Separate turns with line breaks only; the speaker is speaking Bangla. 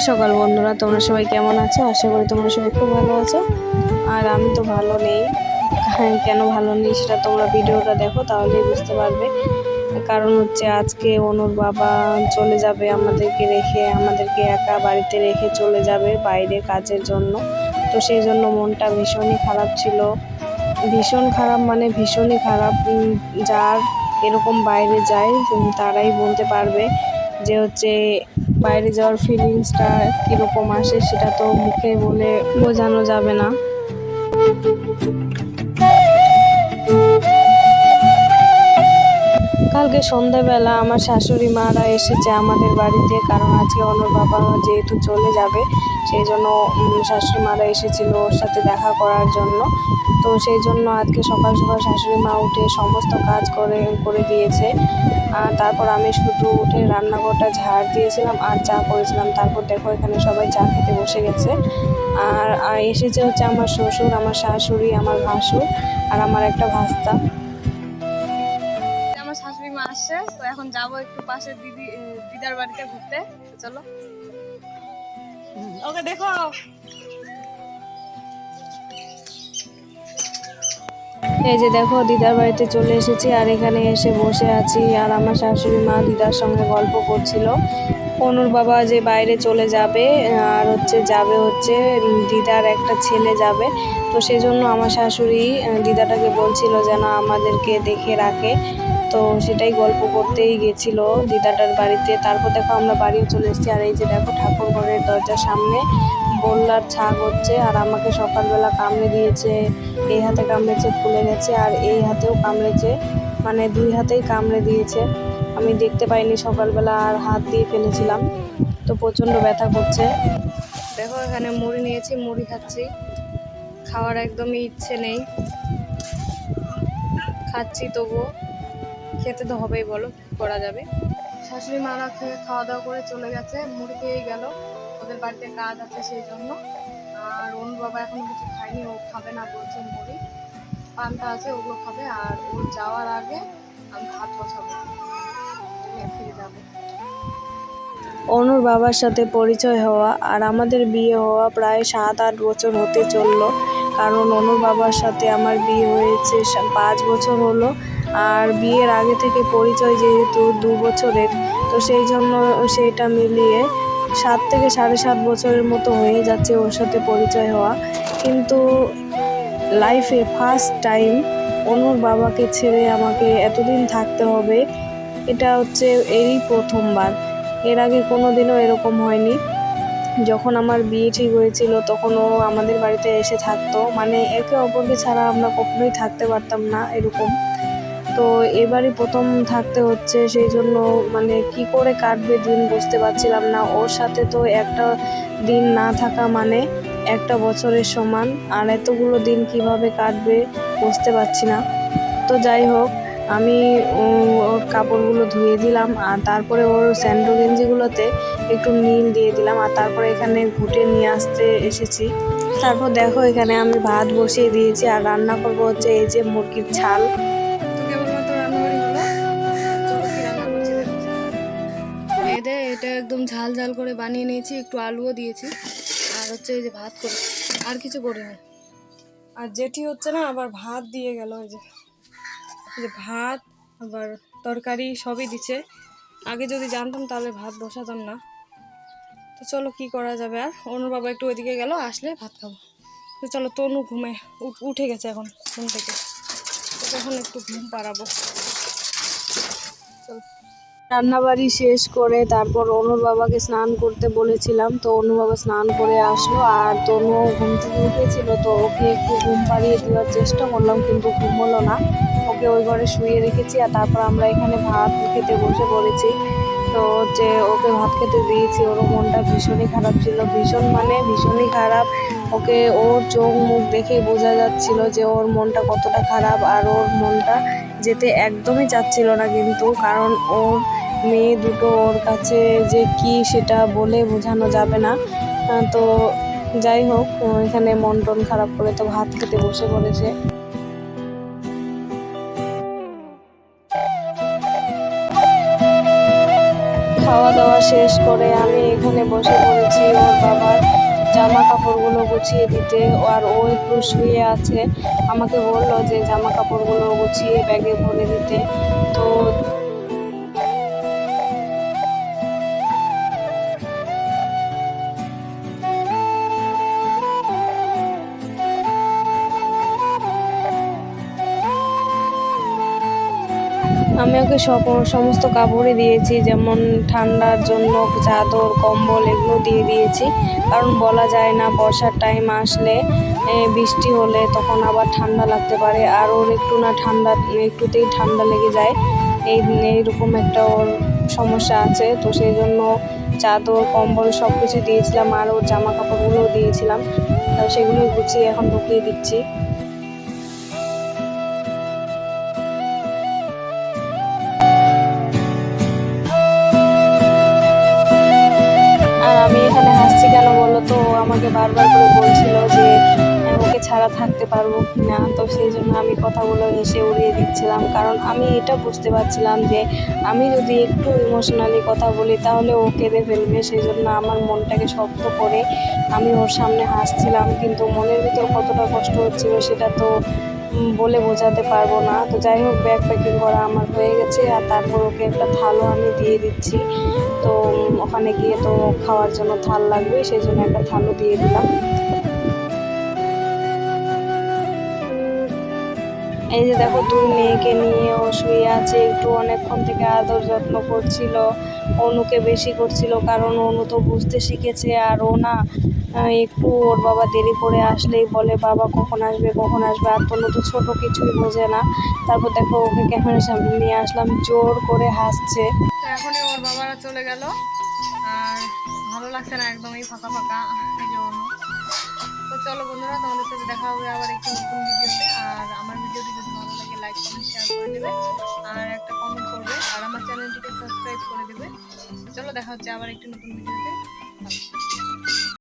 সকাল বন্ধুরা তোমরা সবাই কেমন আছো? আশা করি তোমরা সবাই খুব ভালো আছো। আর আমি তো ভালো নেই। হ্যাঁ, কেন ভালো নেই সেটা তোমরা ভিডিওটা দেখো তাহলেই বুঝতে পারবে। কারণ হচ্ছে আজকে অনুর বাবা চলে যাবে আমাদেরকে রেখে আমাদেরকে একা বাড়িতে রেখে চলে যাবে বাইরে কাজের জন্য। তো সেই জন্য মনটা ভীষণই খারাপ ছিল। ভীষণ খারাপ মানে ভীষণই খারাপ। যার এরকম বাইরে যায় তারাই বলতে পারবে যে হচ্ছে বাইরে যাওয়ার ফিলিংসটা কীরকম আসে সেটা তো মুখে বলে বোঝানো যাবে না। কালকে সন্ধ্যাবেলা আমার শাশুড়ি মারা এসেছে আমাদের বাড়িতে, কারণ আজকে অনুর বাবা যেহেতু চলে যাবে, সেই জন্য শাশুড়ি মারা এসেছিল ওর সাথে দেখা করার জন্য। তো সেই জন্য আজকে সকাল সকাল শাশুড়ি মা উঠে সমস্ত কাজ করে করে দিয়েছে। আর তারপর আমি শুধু উঠে রান্নাঘরটা ঝাড় দিয়েছিলাম আর চা করেছিলাম। তারপর দেখো এখানে সবাই চা খেতে বসে গেছে। আর এসেছে হচ্ছে আমার শ্বশুর, আমার শাশুড়ি, আমার ভাসুর আর আমার একটা ভাস্তা। আসছে। তো এখন যাব একটু পাশে দিদি দিদার বাড়িতে ঘুরতে। চলো। ওকে, দেখো। এই যে দেখো, দিদার বাড়িতে চলে এসেছি, আর এখানে এসে বসে আছি। আর আমার শাশুড়ি মা দিদার সঙ্গে গল্প করছিল। অনুর বাবা যে বাইরে চলে যাবে, আর হচ্ছে যাবে হচ্ছে, দিদার একটা ছেলে যাবে। তো সেই জন্য আমার শাশুড়ি, দিদাটাকে বলছিল যেন আমাদেরকে দেখে রাখে। তো সেটাই গল্প করতেই গেছিল দিদাটার বাড়িতে। তারপর দেখো আমরা বাড়িও চলে এসেছি। আর এই যে দেখো ঠাকুর ঘরের দরজার সামনে বললার ছাগ হচ্ছে আর আমাকে সকালবেলা কামড়ে দিয়েছে। এই হাতে কামড়েছে, ফুলে গেছে আর এই হাতেও কামড়েছে। মানে দুই হাতেই কামড়ে দিয়েছে। আমি দেখতে পাইনি সকালবেলা আর হাত দিয়ে ফেলেছিলাম। তো প্রচণ্ড ব্যথা করছে। দেখো এখানে মুড়ি নিয়েছি, মুড়ি খাচ্ছি। খাওয়ার একদমই ইচ্ছে নেই। খাচ্ছি তবুও। খেতে তো হবেই বলো কি করা যাবে। শাশুড়ি মারা খেয়ে খাওয়া দাওয়া করে চলে গেছে মুড়ি খেয়েই গেল। ওদের বাড়িতে কাজ আছে সেই জন্য। আর অনু বাবা এখনও কিছু খায়নি ও খাবে না বলছে মুড়ি। পান্তা আছে ওগুলো খাবে। আর ও যাওয়ার আগে আমি ভাত বসাবো। ফিরে যাব। অনুর বাবার সাথে পরিচয় হওয়া আর আমাদের বিয়ে হওয়া প্রায় সাত আট বছর হতে চলল। কারণ অনুর বাবার সাথে আমার বিয়ে হয়েছে পাঁচ বছর হলো। আর বিয়ের আগে থেকে পরিচয় যেহেতু দু বছরের, তো সেই জন্য সেইটা মিলিয়ে সাত থেকে সাড়ে সাত বছরের মতো হয়ে যাচ্ছে ওর সাথে পরিচয় হওয়া। কিন্তু লাইফে ফার্স্ট টাইম অনুর বাবাকে ছেড়ে আমাকে এতদিন থাকতে হবে, এটা হচ্ছে এই প্রথমবার। এর আগে কোনো দিনও এরকম হয়নি। যখন আমার বিয়ে ঠিক হয়েছিল তখন ও আমাদের বাড়িতে এসে থাকতো। মানে একে অপরকে ছাড়া আমরা কখনোই থাকতে পারতাম না এরকম। তো এবারই প্রথম থাকতে হচ্ছে, সেই জন্য মানে কি করে কাটবে দিন বুঝতে পারছিলাম না। ওর সাথে তো একটা দিন না থাকা মানে একটা বছরের সমান, আর এতগুলো দিন কীভাবে কাটবে বুঝতে পারছি না। তো যাই হোক, আমি ওর কাপড়গুলো ধুয়ে দিলাম, আর তারপরে ওর স্যান্ডো গেঞ্জিগুলোতে একটু নীল দিয়ে দিলাম, আর তারপরে এখানে ঘুটে নিয়ে আসতে এসেছি। তারপর দেখো এখানে আমি ভাত বসিয়ে দিয়েছি, আর রান্না করব হচ্ছে এই যে মুরগির ছাল। ঝাল ঝাল করে বানিয়ে নিয়েছি, একটু আলুও দিয়েছি, আর হচ্ছে এই যে ভাত করে, আর কিছু করিনি। আর জেঠি হচ্ছে না, আবার ভাত দিয়ে গেল ওই যে যে ভাত, আবার তরকারি সবই দিচ্ছে আগে যদি জানতাম তাহলে ভাত বসাতাম না। তো চলো কি করা যাবে আর? অনুর বাবা একটু ওইদিকে গেল, আসলে ভাত খাব। তো চলো, তনু ঘুমে উঠ- গেছে এখন, ঘুম থেকে। তো তখন একটু ঘুম পাড়াবো। চলো। রান্নাবাড়ি শেষ করে তারপর অনুর বাবাকে স্নান করতে বলেছিলাম। তো অনু বাবা স্নান করে আসলো আর তনু ঘুম থেকে উঠেছিল, তো ওকে একটু ঘুম পাড়িয়ে দেওয়ার চেষ্টা করলাম কিন্তু ঘুম হলো না। ওকে ওই ঘরে শুয়ে রেখেছি আর তারপর আমরা এখানে ভাত খেতে বসে পড়েছি। তো যে ওকে ভাত খেতে দিয়েছি, ওর মনটা ভীষণই খারাপ ছিল, ভীষণ মানে ভীষণই খারাপ। ওকে ওর চোখ মুখ দেখেই বোঝা যাচ্ছিল যে ওর মনটা কতটা খারাপ আর ওর মনটা যেতে একদমই চাচ্ছিল না কিন্তু কারণ ওর মেয়ে দুটো ওর কাছে যে কি সেটা বলে বোঝানো যাবে না। তো যাই হোক এখানে মন টন খারাপ করে তো ভাত খেতে বসে পড়েছে। খাওয়া দাওয়া শেষ করে আমি এখানে বসে পড়েছি ওর বাবার জামা কাপড়গুলো গুছিয়ে দিতে। আর ও একটু শুয়ে আছে। আমাকে বলল যে জামা কাপড়গুলো গুছিয়ে ব্যাগে ভরে দিতে। তো ওকে সমস্ত কাপড়ই দিয়েছি, যেমন ঠান্ডার জন্য চাদর, কম্বল এগুলো দিয়ে দিয়েছি। কারণ বলা যায় না, বর্ষার টাইম আসলে বৃষ্টি হলে তখন আবার ঠান্ডা লাগতে পারে। আর ওর একটু না ঠান্ডা, একটুতেই ঠান্ডা লেগে যায়। এই, এইরকম একটা ওর সমস্যা আছে। তো সেই জন্য চাদর, কম্বল সব কিছু দিয়েছিলাম আর ওর জামা কাপড়গুলোও দিয়েছিলাম। তো সেগুলো গুছিয়ে এখন ঢুকিয়ে দিচ্ছি। বারবার করে বলছিল যে ওকে ছাড়া থাকতে পারব কি না। তো সেই জন্য আমি কথাগুলো হেসে উড়িয়ে দিচ্ছিলাম। কারণ আমি এটা বুঝতে পারছিলাম যে আমি যদি একটু ইমোশনালি কথা বলি, তাহলে ও কেঁদে ফেলবে। সেই জন্য আমার মনটাকে শক্ত করে আমি ওর সামনে হাসছিলাম। কিন্তু মনের ভিতর কতটা কষ্ট হচ্ছিল, সেটা তো বলে বোঝাতে পারব না। তো যাই হোক ব্যাগ প্যাকিং করা আমার হয়ে গেছে আর তারপর ওকে একটা থালও আমি দিয়ে দিচ্ছি। তো ওখানে গিয়ে তো খাওয়ার জন্য থাল লাগবে, সেই জন্য একটা থালও দিয়ে দিলাম। এই যে দেখো দুই মেয়েকে নিয়ে ও শুয়ে আছে, একটু অনেকক্ষণ থেকে আদর যত্ন করছিল। অনুকে বেশি করছিল, কারণ অনু তো বুঝতে শিখেছে, আর ও না একটু ওর বাবা দেরি করে আসলেই বলে, বাবা কখন আসবে কখন আসবে? আর তনু তো ছোটো, কিছুই বোঝে না। তারপর দেখো ওকে ক্যামেরার সামনে নিয়ে আসলাম, জোর করে হাসছে।
এখনই ওর বাবারা চলে গেল। আর ভালো লাগছে না একদমই ফাঁকা ফাঁকা এই যে অনু। তো চলো বন্ধুরা, তোমাদের সাথে দেখা হবে আবার একটু নতুন ভিডিওতে। আর আমার ভিডিওটি যদি ভালো লাগে লাইক কমেন্ট শেয়ার করে দেবে। আর একটা কমেন্ট করবে। আর আমার চ্যানেলটিকে সাবস্ক্রাইব করে দেবে। চলো দেখা হচ্ছে আবার একটি নতুন ভিডিওতে।